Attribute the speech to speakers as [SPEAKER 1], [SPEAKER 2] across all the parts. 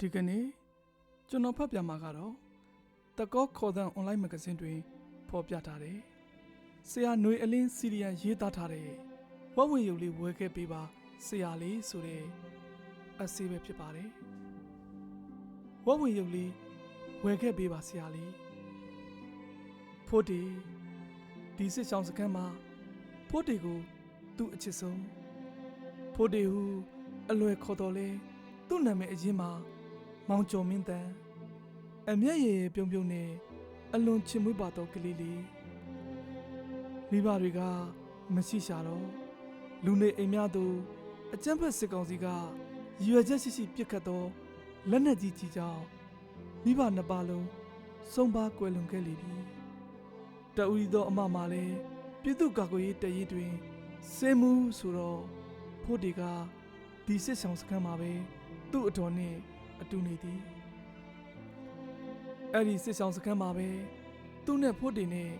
[SPEAKER 1] ဒီကနေ့ကျွန်တော်ဖတ်ပြမှာကတော့တကောခေါ်တဲ့ online magazine တွင်ဖော်ပြထားတယ်။ဆရာຫນွေအလင်းစီရီယံရေးသားထားတဲ့ဝက်ဝင်ရုပ်လေးဝယ်ခဲ့ပေးပါဆရာလေးဆိုတဲ့အစီပဲဖြစ်ပါတယ်။ဝက်ဝင်ရုပ်လေးဝယ်ခဲ့ပေးပါဆရာလေး။ဖို့တီဒီစစ်ဆောင်စခန်းမှာဖို့တီကိုသူ့အချစ်ဆုံးဖို့တီဟူအလွယ်ခေါ်တော်လဲသူ့နာမည်အရင်မှာ မောင်ကျော်မင်းတန်အမျက်ရည်ရည်ပြုံးပြုံးနဲ့အလွန်ချစ်မွေးပါတော့ကလေးလေးမိဘတွေကမရှိရှာတော့လူနေအိမ်များသို့အကျန်းဖက်စစ်ကောင်စီကရည်ရွယ်ချက်ရှိရှိပြစ်ခတ်တော့လက်နက်ကြီးကြီးကြောင့်မိဘနှစ်ပါးလုံးဆုံးပါကွယ်လွန်ခဲ့လေပြီတအူရီသောအမမလည်းပြည်သူ့ကာကွယ်ရေးတရေးတွင်စေမှုဆိုတော့ဖို့ဒီကဒီစစ်ဆောင်စခန်းမှာပဲသူ့အတော်နဲ့ အတူနေသည်အဲ့ဒီစစ်ဆောင်စခန်းမှာပဲသူ့နဲ့ဖို့တင်နဲ့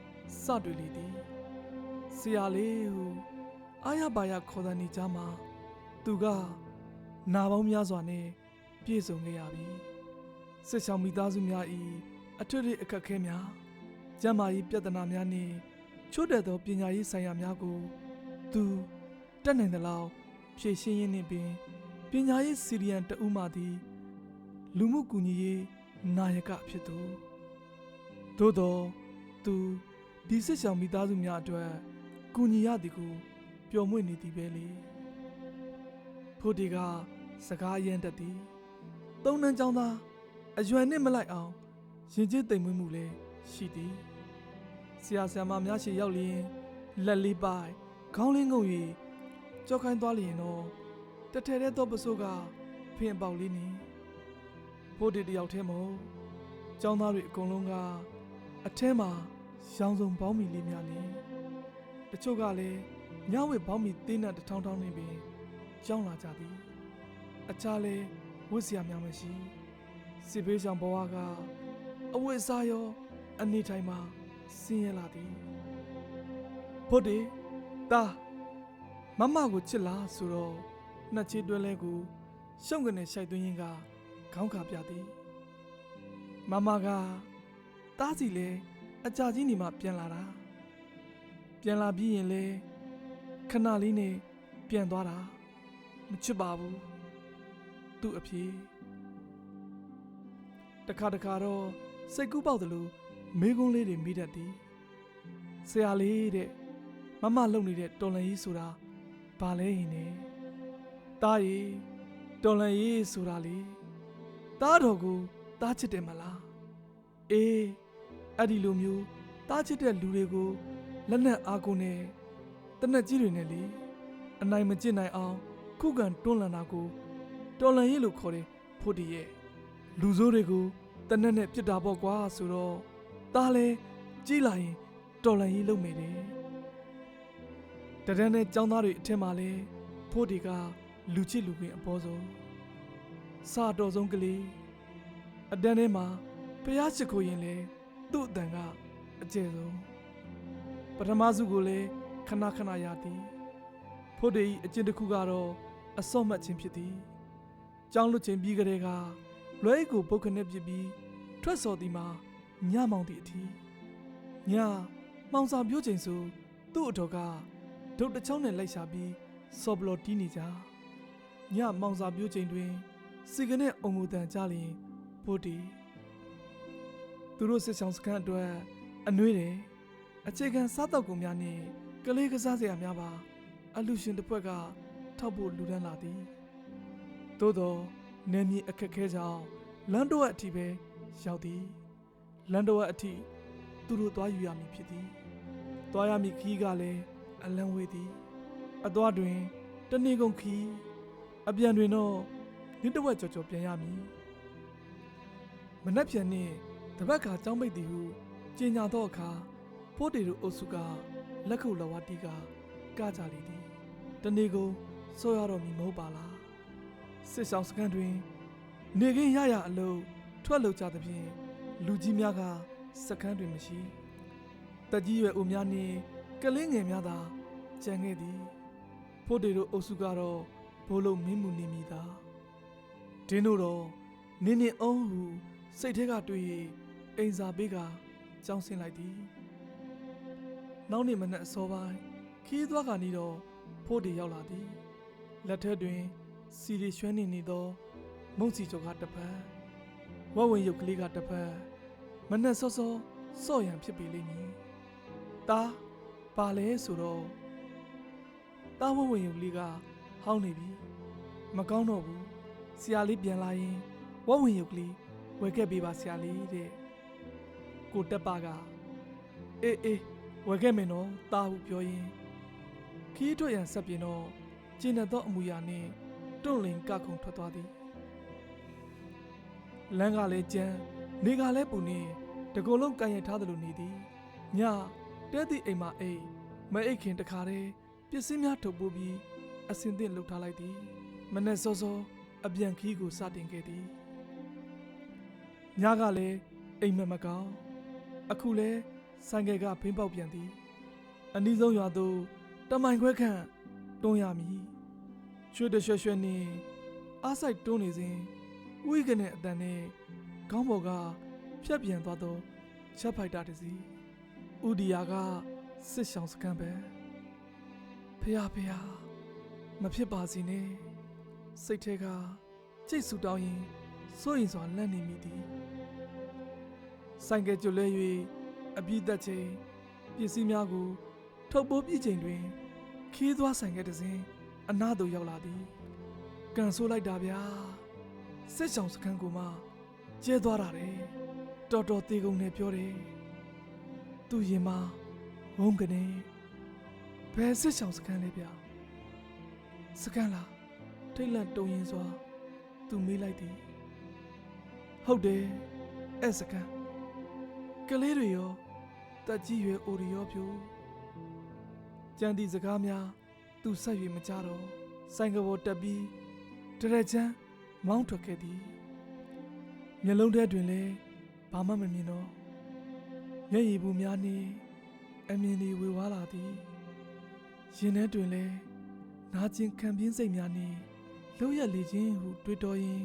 [SPEAKER 1] စတွေ့လေသည်ဆရာလေးဟူအာရပါရခေါ်တဲ့နေကြမှာသူကနာပေါင်းများစွာနဲ့ပြည့်စုံခဲ့ရပြီစစ်ဆောင်မိသားစုများဤအထွတ်ထိပ်အခက်အခဲများကျန်းမာရေးပြဿနာများနှင့်ချို့တဲ့သောပညာရေးဆိုင်ရာများကို သူတက်နိုင်သလောက်ဖြည့်ရှင်းရင်းနှင့်ပင်ပညာရေးစီရီယံတအူးမှသည် လူမှုကူညီရေးနာယကအဖြစ်သူသို့တော့သူဒီစစ်ဆောင်မိသားစုများအတွက်ကူညီရသည်ကိုပျော်မွေ့နေသည်ပဲလေဖို့ဒီကစကားအရင်တက်သည်သုံးနှန်းချောင်းသားအရွယ်နဲ့မလိုက်အောင်ရင်ကျေးတိမ်မွေးမှုလည်းရှိသည်ဆရာဆရာမများရှိရောက်လျင်လက်လေးပိုက်ခေါင်းလေးငုံ၍ကြောက်ခိုင်းသွားလျင်တော့တထဲတဲ့တော့ပစိုးကဖင်ပေါက်လေးနေ ဖို့ဒီတယောက်တည်းမဟုတ်ចောင်းသားတွေအကုန်လုံးကအထဲမှာရောင်စုံပေါင်းမီလေးများနေတချို့ကလည်းညဝက်ပေါင်းမီတင်းနဲ့တထောင်းထောင်းနေပြီးကြောင်းလာကြသည်အခြားလဲဝတ်စရာများမရှိစစ်ဘေးဆောင်ဘဝကအဝတ်အစားရောအနေထိုင်မှာဆင်းရဲလာသည်ဖို့ဒီတာမမကိုချစ်လားဆိုတော့နှစ်ချေတွဲလဲကိုရှုံကနေရှိုက်သွင်းရင်က ခေါင်းခါပြသည်မမကတားစီလဲအကြာကြီးနေမှပြန်လာတာပြန်လာပြီးရင်လဲခဏလေးနဲ့ပြန်သွားတာမချစ်ပါဘူးသူ့အဖေတခါတခါတော့စိတ်ကူးပေါက်တယ်လို့မေးခွန်းလေးတွေမိတတ်သည်ဆရာလေးတဲ့မမလုံနေတဲ့တော်လန်ကြီးဆိုတာဘာလဲရင်နဲ့တားရီတော်လန်ကြီးဆိုတာလေ တားတော်ကိုတားချစ်တယ်မလားအေးအဲ့ဒီလိုမျိုးတားချစ်တဲ့လူတွေကိုလက်နက်အားကိုနဲ့တနက်ကြီးတွေနဲ့လေအနိုင်မကျင့်နိုင်အောင်ခုခံတွန်းလှန်တာကိုတော်လန်ရေးလို့ခေါ်တယ်ဖို့ဒီရဲ့လူဆိုးတွေကိုတနက်နဲ့ပြစ်တာပေါ့ကွာဆိုတော့တားလဲကြီးလာရင်တော်လန်ရေးလုပ်မယ်တဲ့တဒန်းနဲ့ចောင်းသားတွေအထက်မှာလဲဖို့ဒီကလူချစ်လူခင်အပေါ်ဆုံး စာတော်ဆုံးကလေးအတန်းထဲမှာဖျားချစ်ကိုရင်လဲသူ့အတန်ကအကျယ်ဆုံးပထမစုကိုလည်းခဏခဏရသည်ဖို့တေဤအကျင့်တစ်ခုကတော့အစော့မှတ်ခြင်းဖြစ်သည်ကြောင်းလွတ်ခြင်းပြီးကြတဲ့ကလွဲကိုပုတ်ခနဲ့ပြစ်ပြီးထွက်စော်သည်မှာညမောင်သည့်အထီးညမောင်စာပြိုးချိန်ဆိုသူ့အတော်ကဒုတ်တစ်ချောင်းနဲ့လိုက်ရှာပြီးစော်ဘလော်တီးနေကြညမောင်စာပြိုးချိန်တွင် စီကနဲ့အုံငူတန်ကြလျင်ဖို့တီသူတို့စစ်ဆောင်စခန်းအတွက်အနှွေးတယ်အခြေခံစားတောက်ကုန်များနဲ့ကလေးကစားစရာများပါအလူရှင်တစ်ဖွဲ့ကထောက်ဖို့လူဒန်းလာသည်သို့သောနေမြေအခက်ခဲကြောင့်လန်တော့အထိပဲရောက်သည်လန်တော့အထိသူတို့သွားယူရမည်ဖြစ်သည်သွားရမည်ခီးကလည်းအလံဝေးသည်အသွားတွင်တနေကုန်ခီးအပြန်တွင်တော့ နေ့တစ်ဝက်ကြော်ကြော်ပြန်ရမည်မနှက်ပြန်နှင့်တပတ်ခါကြောင်းပိတ်သည်ဟုကြေညာသောအခါဖိုးတေတို့အုပ်စုကလက်ခုပ်လက်ဝါးတီးကကကြလေသည်တနေကုန်ဆောရတော်မူမဟုတ်ပါလားစစ်ဆောင်စခန်းတွင် နေခင်းရရအလုံးထွက်လုံကြသဖြင့်လူကြီးများကစခန်းတွင်မရှိတက်ကြီးရွယ်အိုများနှင့်ကလေးငယ်များသာကြံခဲ့သည်ဖိုးတေတို့အုပ်စုကတော့ဘိုးလုံးမင်းမှုနေမိသာ ဒင်းတို့တော့နင်းနင်းအောင်ဟုစိတ်ထဲကတွေး၍အိမ်စာပေးကကြောင်းဆင်းလိုက်သည်နောက်နေ့မနက်အစောပိုင်းခီးသွားကနေတော့ဖို့တီရောက်လာသည်လက်ထက်တွင် စီရီရွှဲနေနေသော မုံစီကျော်ကတစ်ဖက်ဝက်ဝင်ရုပ်ကလေးကတစ်ဖက်မနက်စောစောစော့ရံဖြစ်ပေလိမ့်မည်။တာပါလဲဆိုတော့တာဝက်ဝင်ရုပ်ကလေးကဟောင်းနေပြီမကောင်းတော့ဘူး ဆရာလေးပြန်လာရင်ဝက်ဝင်ရုပ်ကလေးဝယ်ခဲ့ပေးပါဆရာလေးတဲ့ကိုတက်ပါကအေးအေးဝယ်ခဲ့မယ်နော်တာဟုပြောရင်ခီးထွက်ရန်ဆက်ပြင်တော့ကျင်းတဲ့သောအမူအရာနှင့်တွန့်လင်ကခုန်ထွက်သွားသည်လမ်းကလည်းကျန်းနေကလည်းပူနေတကူလုံးကန်ရထားသလိုနေသည်ညတဲသည့်အိမ်မှာအိမ်မအိတ်ခင်တခါတည်းပစ္စည်းများထုတ်ပိုးပြီးအစင်သင့်လှုပ်ထားလိုက်သည်မနေ့စောစော အပြန်ခီးကိုစတင်ခဲ့သည်ညကလည်းအိမ်မက်မကောင်းအခုလည်းဆိုင်ကယ်ကဖင်းပေါက်ပြန်သည် အနည်းဆုံးရွာသို့တမိုင်ခွဲခန့်တွန်းရမည်ရွှေတရွှဲရွှဲနှင့်အားဆိုင်တွန်းနေစဉ်ဝိကနေအတန်နဲ့ခေါင်းပေါ်ကဖြတ်ပြန်သွားသောချက်ဖိုက်တာတစ်စီးဥဒီယာကစစ်ဆောင်စခန်းပဲဖះဖះမဖြစ်ပါစေနဲ့ စိတ်ထဲကကြိတ်ဆူတောင်းရင်စိုးရင်စွာလန့်နေမိသည်ဆိုင်ကယ်ကြွလဲ၍အပြည့်သက်ချိန်ပစ္စည်းများကိုထုတ်ပိုးပြချိန်တွင် ခီးသွားဆိုင်ကယ်တစ်စင်းအနားသို့ရောက်လာသည်ကန်ဆိုးလိုက်တာဗျာစစ်ဆောင်စခန်းကိုမှကျဲသွားတာတယ်တော်တော်သေးကုန်နဲ့ပြောတယ်သူရင်မဝုန်းကနေဘယ်စစ်ဆောင်စခန်းလဲဗျာစခန်းလား ထိတ်လန့်တုံရင်စွာသူမေးလိုက်သည်ဟုတ်တယ်အဲ့စခန်းကလေးတွေရောတက်ကြီးရွယ်အိုရီရောပြိုကြံသည့်စကားများသူဆက်၍မကြတော့ဆိုင်ကဘောတက်ပြီးတရချမ်းမောင်းထွက်ခဲ့သည်မျက်လုံးထဲတွင်လည်းဘာမှမမြင်တော့မျက်ရည်ဘူးများနှင့်အမြင်တွေဝေဝါးလာသည်ရင်ထဲတွင်လည်းနာကျင်ခံပြင်းစိတ်များနှင့် လှုပ်ရက်လေခြင်းဟုတွေးတော်ရင်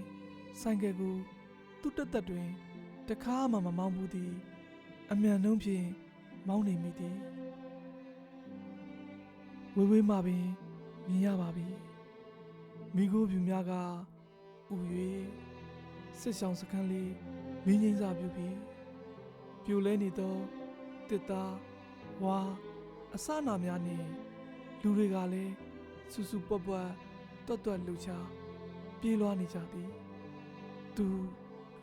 [SPEAKER 1] ဆိုင်ကယ်ကိုသူ့တက်တက်တွင်တခါမှမမောင်းဘူးသည်အမြန်နှုံးဖြင့်မောင်းနေမိသည်ဝေးဝေးမှပင်မြင်ရပါပြီမိခိုးပြူများကဥ၍စစ်ဆောင်စခန်းလေးမင်းငိမ့်စာပြုပြီးပြိုလဲနေသောတစ်သားဝါအစနာများနှင့်လူတွေကလည်းစူစူပွက်ပွက် တွတ်တွတ်လှူချပြေးလွှားနေကြသည်သူ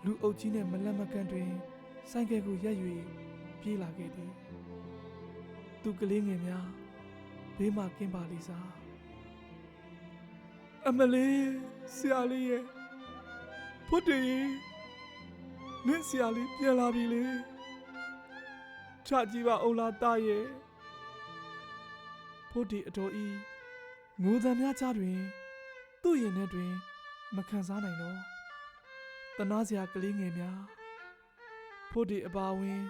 [SPEAKER 1] လူအုပ်ကြီးနဲ့မလက်မကန်တွင် ဆိုင်ကယ်ကိုရက်၍ပြေးလာခဲ့သည်သူကလေးငယ်များဘေးမှကင်းပါလိစားအမလေးဆရာလေးရဲ့ဖွတ်တည်းနင့်ဆရာလေးပြန်လာပြီလေချကြည့်ပါအောင်လားတာရဲ့ဖွတ်ဒီအတော်ဤငိုသံများကြားတွင် သူ့ရင်ထဲတွင် မခံစားနိုင်တော့တနာစရာကလေးငယ်များဖို့ဒီအပါဝင်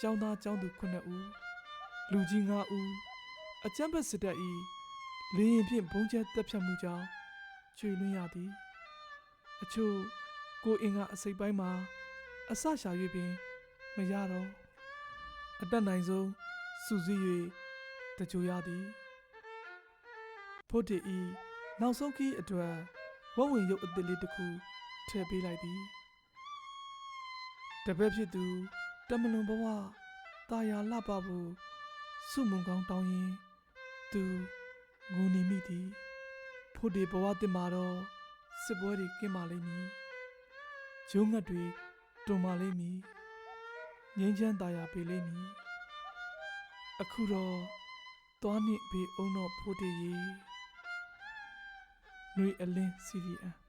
[SPEAKER 1] ចောင်းသားចောင်းသူ9ဦးလူကြီး9ဦးအကြမ်းဖက်စစ်တပ်၏လေရင်ဖြင့်ဘုံကျဲတက်ဖြတ်မှုကြောင့်ကျွေလွင့်ရသည်အချို့ကိုအင်ကအစိပ်ပိုင်းမှာအဆရှာ၍ပင်မရတော့အတက်နိုင်ဆုံးစူးစီး၍တကြိုရသည်ဖို့ဒီဤ နောက်ဆုံးခီးအတွက်ဝဝဝင်ရုပ်အသစ်လေးတစ်ခုထည့်ပေးလိုက်သည်တပည့်ဖြစ်သူတမလွန်ဘဝတာယာလှပဖို့စုမုံကောင်းတောင်းရင်သူငိုနေမိသည်ဖို့ဒီဘဝတင်မှာတော့စစ်ပွဲတွေကင်းပါလိမ့်မည်ဂျုံငတ်တွေတွန်ပါလိမ့်မည်ငင်းချမ်းတာယာပေးလိမ့်မည်အခုတော့သွားနှင့်ဘေးအုံတော့ဖို့ဒီရေ နှွေအလင်း CDN